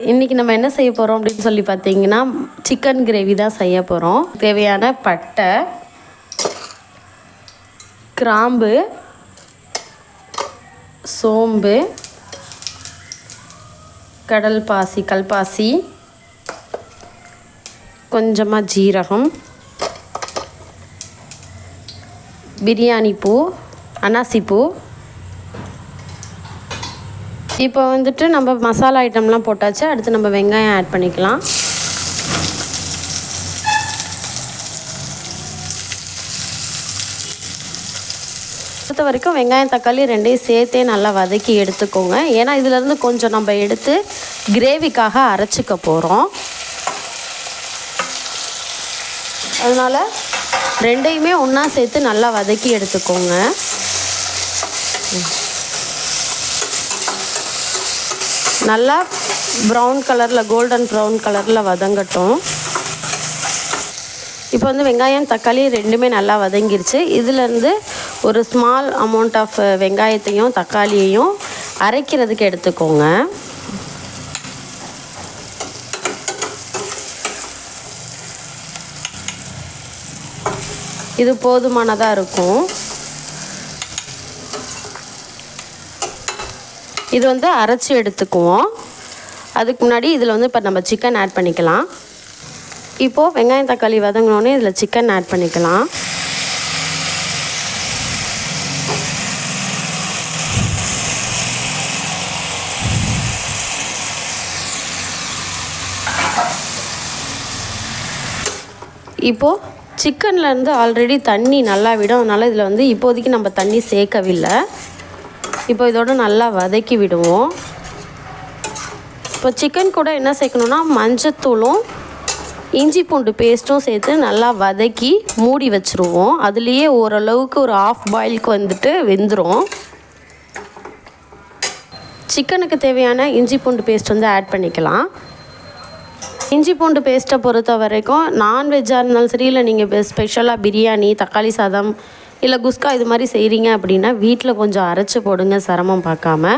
இன்றைக்கி நம்ம என்ன செய்ய போகிறோம் அப்படின்னு சொல்லி பார்த்தீங்கன்னா சிக்கன் கிரேவி தான் செய்ய போகிறோம் தேவையான பட்டை கிராம்பு சோம்பு கடல் பாசி கல்பாசி கொஞ்சமாக ஜீரகம் பிரியாணி பூ அனாசிப்பூ இப்போ வந்துட்டு நம்ம மசாலா ஐட்டம்லாம் போட்டாச்சு அடுத்து நம்ம வெங்காயம் ஆட் பண்ணிக்கலாம். பொறுத்த வரைக்கும் வெங்காயம் தக்காளி ரெண்டையும் சேர்த்தே நல்லா வதக்கி எடுத்துக்கோங்க. ஏன்னா இதுலேருந்து கொஞ்சம் நம்ம எடுத்து கிரேவிக்காக அரைச்சிக்க போகிறோம் அதனால் ரெண்டையுமே ஒன்றா சேர்த்து நல்லா வதக்கி எடுத்துக்கோங்க. நல்லா ப்ரௌன் கலரில் கோல்டன் ப்ரௌன் கலரில் வதங்கட்டும். இப்போ வந்து வெங்காயம் தக்காளி ரெண்டுமே நல்லா வதங்கிருச்சு. இதுலேருந்து ஒரு ஸ்மால் அமௌண்ட் ஆஃப் வெங்காயத்தையும் தக்காளியையும் அரைக்கிறதுக்கு எடுத்துக்கோங்க. இது போதுமானதாக இருக்கும். இது வந்து அரைச்சி எடுத்துக்குவோம். அதுக்கு முன்னாடி இதில் வந்து இப்போ நம்ம சிக்கன் ஆட் பண்ணிக்கலாம். இப்போது வெங்காயம் தக்காளி வதங்கினோடனே இதில் சிக்கன் ஆட் பண்ணிக்கலாம். இப்போது சிக்கன்லேருந்து ஆல்ரெடி தண்ணி நல்லா விடும். அதனால் இதில் வந்து இப்போதைக்கு நம்ம தண்ணி சேர்க்கவில்லை. இப்போ இதோட நல்லா வதக்கி விடுவோம். இப்போ சிக்கன் கூட என்ன சேர்க்கணுன்னா மஞ்சத்தூளும் இஞ்சி பூண்டு பேஸ்ட்டும் சேர்த்து நல்லா வதக்கி மூடி வச்சுருவோம். அதுலேயே ஓரளவுக்கு ஒரு ஆஃப் பாயிலுக்கு வந்துட்டு வெந்துடும் சிக்கனுக்கு தேவையான இஞ்சி பூண்டு பேஸ்ட் வந்து ஆட் பண்ணிக்கலாம். இஞ்சி பூண்டு பேஸ்ட்டை பொறுத்த வரைக்கும் நான்வெஜ்ஜாக இருந்தாலும் சரி இல்லை நீங்கள் ஸ்பெஷலாக பிரியாணி தக்காளி சாதம் இல்லை குஸ்கா இது மாதிரி செய்கிறீங்க அப்படின்னா வீட்டில் கொஞ்சம் அரைச்சி போடுங்க சிரமம் பார்க்காம.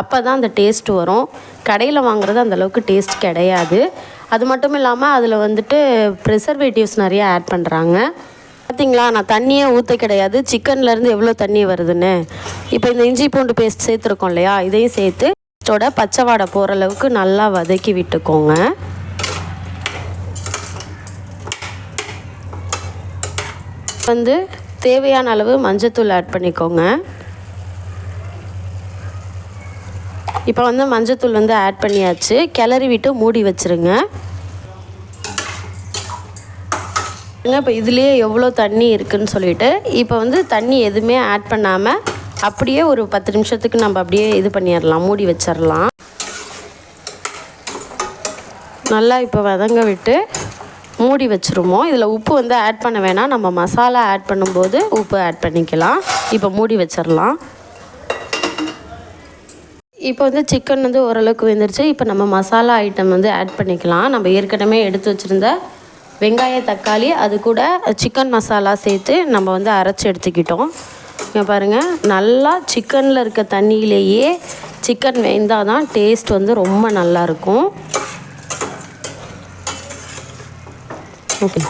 அப்போ தான் அந்த டேஸ்ட் வரும். கடையில் வாங்குறது அந்தளவுக்கு டேஸ்ட் கிடையாது. அது மட்டும் இல்லாமல் அதில் வந்துட்டு ப்ரிசர்வேட்டிவ்ஸ் நிறைய ஆட் பண்ணுறாங்க பார்த்தீங்களா நான் தண்ணியே ஊற்ற கிடையாது. சிக்கன்லேருந்து எவ்வளோ தண்ணி வருதுன்னு. இப்போ இந்த இஞ்சி பூண்டு பேஸ்ட் சேர்த்துருக்கோம் இல்லையா? இதையும் சேர்த்து பேஸ்ட்டோட பச்சை வாடை போகிற அளவுக்கு நல்லா வதக்கி விட்டுக்கோங்க. வந்து தேவையான அளவு மஞ்சத்தூள் ஆட் பண்ணிக்கோங்க. இப்போ வந்து மஞ்சத்தூள் வந்து ஆட் பண்ணியாச்சு. கிளறி விட்டு மூடி வச்சுருங்க. இப்போ இதுலேயே எவ்வளோ தண்ணி இருக்குதுன்னு சொல்லிட்டு இப்போ வந்து தண்ணி எதுவுமே ஆட் பண்ணாமல் அப்படியே ஒரு பத்து நிமிஷத்துக்கு நம்ம அப்படியே இது பண்ணிடலாம் மூடி வச்சிடலாம். நல்லா இப்போ வதங்க விட்டு மூடி வச்சுருவோம் இதில் உப்பு வந்து ஆட் பண்ண வேணாம். நம்ம மசாலா ஆட் பண்ணும்போது உப்பு ஆட் பண்ணிக்கலாம். இப்போ மூடி வச்சிடலாம் இப்போ வந்து சிக்கன் வந்து ஓரளவுக்கு வெந்துருச்சு. இப்போ நம்ம மசாலா ஐட்டம் வந்து ஆட் பண்ணிக்கலாம். நம்ம ஏற்கனவே எடுத்து வச்சுருந்த வெங்காய தக்காளி அது கூட சிக்கன் மசாலா சேர்த்து நம்ம வந்து அரைச்சி எடுத்துக்கிட்டோம். இங்கே பாருங்கள் நல்லா சிக்கனில் இருக்க தண்ணியிலேயே சிக்கன் வெந்தால் தான் டேஸ்ட் வந்து ரொம்ப நல்லாயிருக்கும் ஓகே.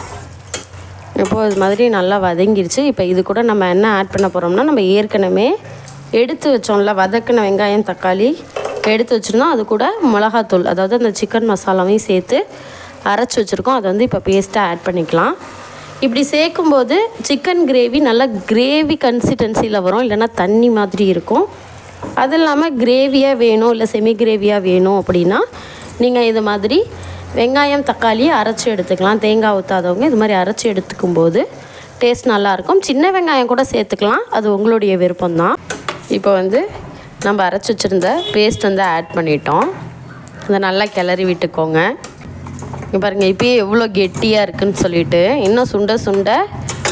இப்போது இது மாதிரி நல்லா வதங்கிருச்சு. இப்போ இது கூட நம்ம என்ன ஆட் பண்ண போகிறோம்னா நம்ம ஏற்கனவே எடுத்து வச்சோம்ல வதக்கின வெங்காயம் தக்காளி எடுத்து வச்சுருந்தோம். அது கூட மிளகாத்தூள் அதாவது அந்த சிக்கன் மசாலாவையும் சேர்த்து அரைச்சி வச்சுருக்கோம். அதை வந்து இப்போ பேஸ்ட்டாக ஆட் பண்ணிக்கலாம். இப்படி சேர்க்கும்போது சிக்கன் கிரேவி நல்லா கிரேவி கன்சிஸ்டன்சியில் வரும். இல்லைன்னா தண்ணி மாதிரி இருக்கும். அது இல்லாமல் கிரேவியாக வேணும் இல்லை செமி கிரேவியாக வேணும் அப்படின்னா நீங்கள் இது மாதிரி வெங்காயம் தக்காளி அரைச்சி எடுத்துக்கலாம். தேங்காய் ஊற்றாதவங்க இது மாதிரி அரைச்சி எடுத்துக்கும் போது டேஸ்ட் நல்லாயிருக்கும். சின்ன வெங்காயம் கூட சேர்த்துக்கலாம். அது உங்களுடைய விருப்பம்தான். இப்போ வந்து நம்ம அரைச்சி வச்சுருந்த பேஸ்ட் வந்து ஆட் பண்ணிட்டோம். அதை நல்லா கிளறி விட்டுக்கோங்க. இங்கே பாருங்கள் இப்போயே எவ்வளோ கெட்டியாக இருக்குதுன்னு சொல்லிட்டு இன்னும் சுண்ட சுண்ட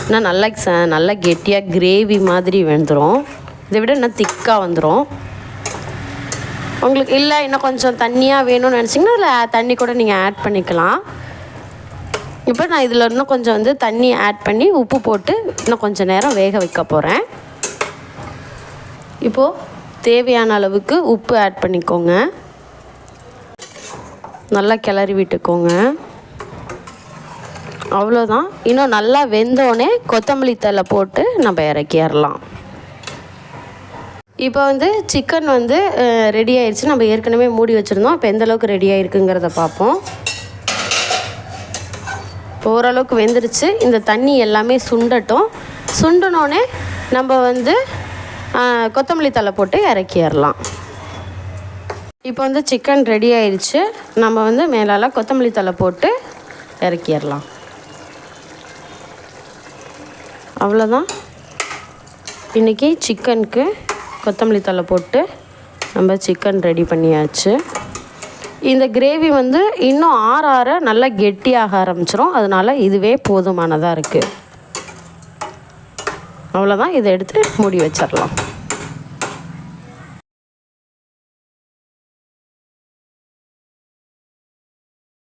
இன்னும் நல்லா ச நல்லா கெட்டியாக கிரேவி மாதிரி வந்துடும் இதை விட இன்னும் திக்காக வந்துடும் உங்களுக்கு இல்லை இன்னும் கொஞ்சம் தண்ணியாக வேணும்னு நினச்சிங்கன்னா அதில் தண்ணி கூட நீங்கள் ஆட் பண்ணிக்கலாம். இப்போ நான் இதில் இன்னும் கொஞ்சம் வந்து தண்ணி ஆட் பண்ணி உப்பு போட்டு இன்னும் கொஞ்சம் நேரம் வேக வைக்க போகிறேன் இப்போது தேவையான அளவுக்கு உப்பு ஆட் பண்ணிக்கோங்க. நல்லா கிளறி விட்டுக்கோங்க. அவ்வளோதான் இன்னும் நல்லா வெந்தோடனே கொத்தமல்லி தழை போட்டு நம்ம இறக்கிடலாம். இப்போ வந்து சிக்கன் வந்து ரெடி ஆயிடுச்சு நம்ம ஏற்கனவே மூடி வச்சுருந்தோம். இப்போ எந்தளவுக்கு ரெடி ஆகிருக்குங்கிறத பார்ப்போம். இப்போ ஓரளவுக்கு வெந்துருச்சு. இந்த தண்ணி எல்லாமே சுண்டட்டும். சுண்டினோடனே நம்ம வந்து கொத்தமல்லி தழை போட்டு இறக்கிடலாம். இப்போ வந்து சிக்கன் ரெடி ஆயிடுச்சு நம்ம வந்து மேலால் கொத்தமல்லி தழை போட்டு இறக்கிடலாம். அவ்வளோதான் இன்றைக்கி சிக்கனுக்கு கொத்தமல்லி தழை போட்டு நம்ம சிக்கன் ரெடி பண்ணியாச்சு. இந்த கிரேவி வந்து இன்னும் ஆற ஆற நல்லா கெட்டியாக ஆரம்பிச்சிரும். அதனால் இதுவே போதுமானதாக இருக்குது அவ்வளோதான் இதை எடுத்து மூடி வச்சிடலாம்.